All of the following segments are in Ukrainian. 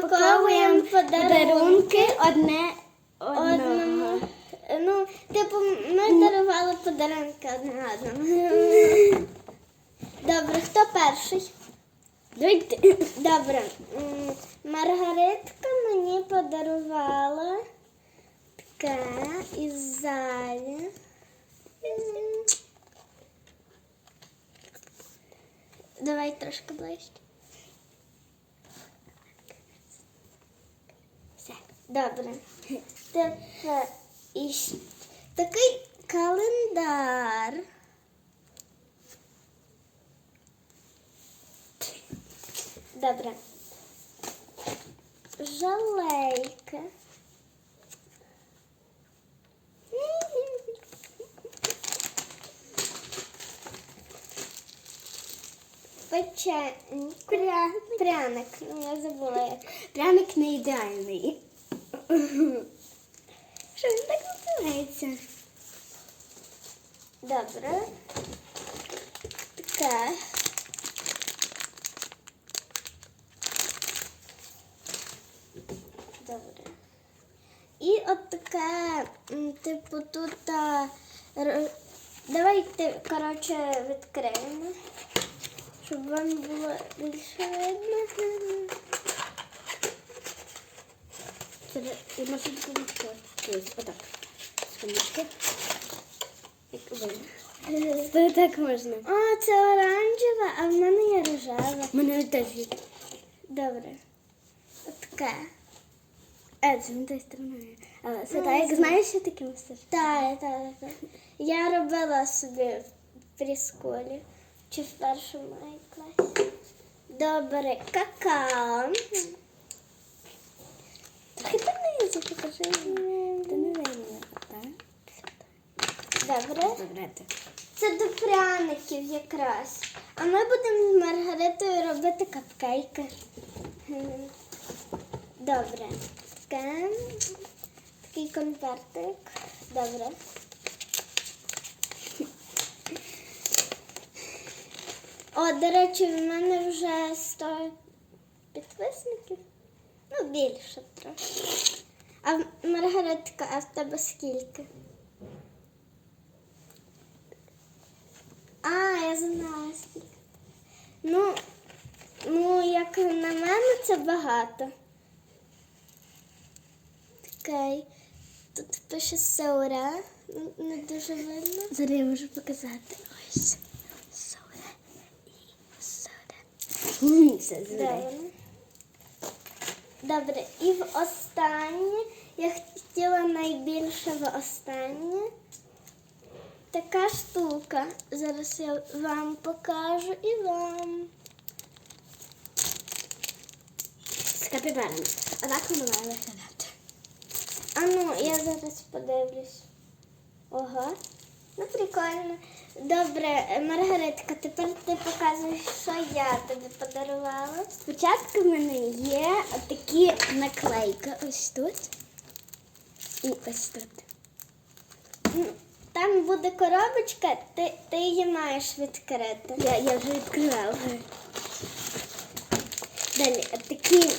розпаковуємо подарунки одне одному. Ну, типу, ми дарували подарунки одне одному. Добре, хто перший? Давайте. Добре. Маргаритка мені подарувала таке із залі. Давай трошки ближче. Добре. Тепер іще такий календар. Добре. Жалейка. Печень. Пряник. Пряник. Ну, Я забула. Пряник не ідеальний. Що він так називається? Добре. Таке. Добре. І от таке, типу, тут. Давайте, коротше, відкриємо, щоб вам було більше видно. І допомогти. Ось, отак. Видно. Це так можна. О, це оранжева, а в мене є рожева. У мене теж є. Добре. От таке. Е, це не тої сторони. Але це Ну, так, як знаєш, що таке мастер? Так, так, так. Я робила собі в присколі чи в першому класі. Добре, какао. Трохи покажи. Ти не видно? Добре. Добре. Це до пряників якраз. А ми будемо з Маргаритою робити капкейки. Добре. Таке. Такий конвертик. Добре. О, до речі, в мене вже 100 підписників. Ну, більше трохи. А Маргаритка, а в тебе скільки? А, я знаю скільки. Ну, ну, як на мене, це багато. Окей. Тут пише Саура. Не дуже видно. Зараз я можу показати. Ось. Сода. І сода. Все, збирай. Добре. І в останнє я хотіла найбільше в останнє. Така штука. Зараз я вам покажу і вам. З капібарами. А так воно має виглядати. А ну, я зараз подивлюсь. Ого. Ну, прикольно. Добре, Маргаритка, тепер ти показуєш, що я тобі подарувала. Спочатку в мене є такі наклейки ось тут. І ось тут. Там буде коробочка, ти, ти її маєш відкрити. Я, я вже відкривала. Далі такі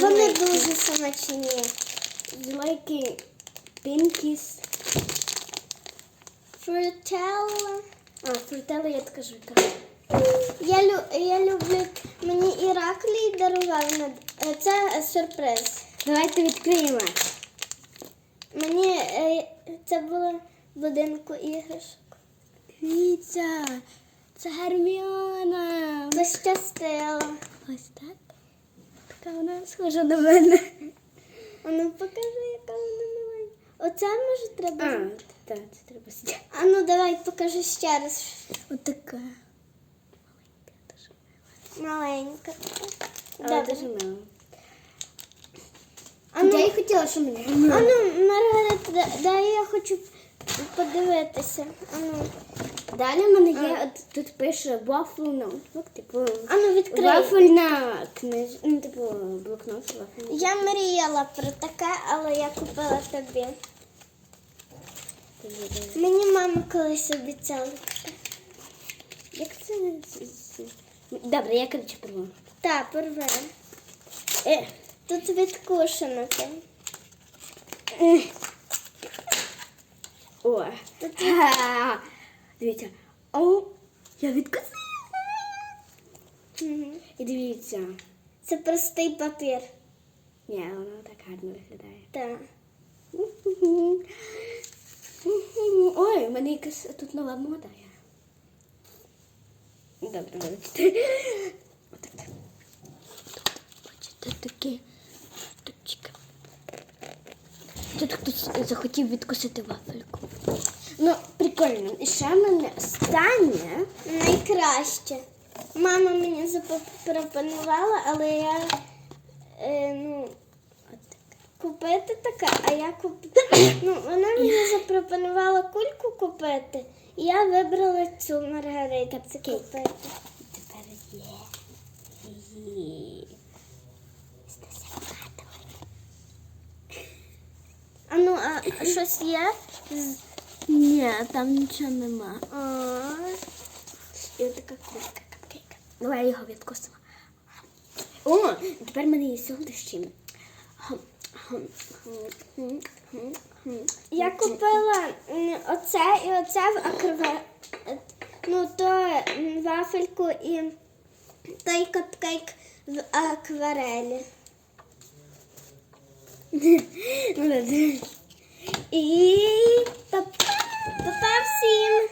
Вони дуже смачні. Злейки Пінкіс. Фрутелла. А, фрутели я також відкрила. Я, лю, я люблю, мені Іраклій дарував. е, Це сюрприз. Давайте відкриємо. Мені е, це було в будинку іграшок. Дивіться, це Герміона. Пощастило. Ось так. Така вона схожа на мене. А ну покажи, яка вона маленька. Оце може треба. А, так, це треба сидіти. А ну давай покажи ще раз. Отака. Маленька. Але дуже мило. А ну, Я й хотіла, щоб мені а ну, Маргарита, да- дай я хочу подивитися. А ну, Далі в мене є, от тут пише waffle notebook, типу а ну відкрий. вафельна книж... ну, типу блокнот вафельний. Я мріяла про таке, але я купила тобі. Мені мама колись обіцяла. Як це? Добре, я коротше порву. Та, порве. Е, Тут відкушено. О. Ха. Дивіться. О, я відкусила. І дивіться. Це простий папір. Ні, воно так гарно виглядає. Так. Ой, у мене якась тут нова мода. Добре. Отак. Бачите, такі штучки. Тут хтось захотів відкусити вафельку. Ну, прикольно. І ще в мене останнє. Найкраще. Мама мені запропонувала, але я е, ну, купити таке, а я куп... ну, вона мені запропонувала кульку купити, і я вибрала цю маргариту купити. Тепер є. Є. А ну, а щось є? Ні, там нічого нема. І отака кулька капкейка. Давай я його відкусила. О, тепер мене є хм, хм, хм. Я купила оце і оце в акварелі. Ну, то вафельку і той капкейк в акварелі. І па-па всім!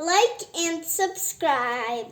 Like and subscribe.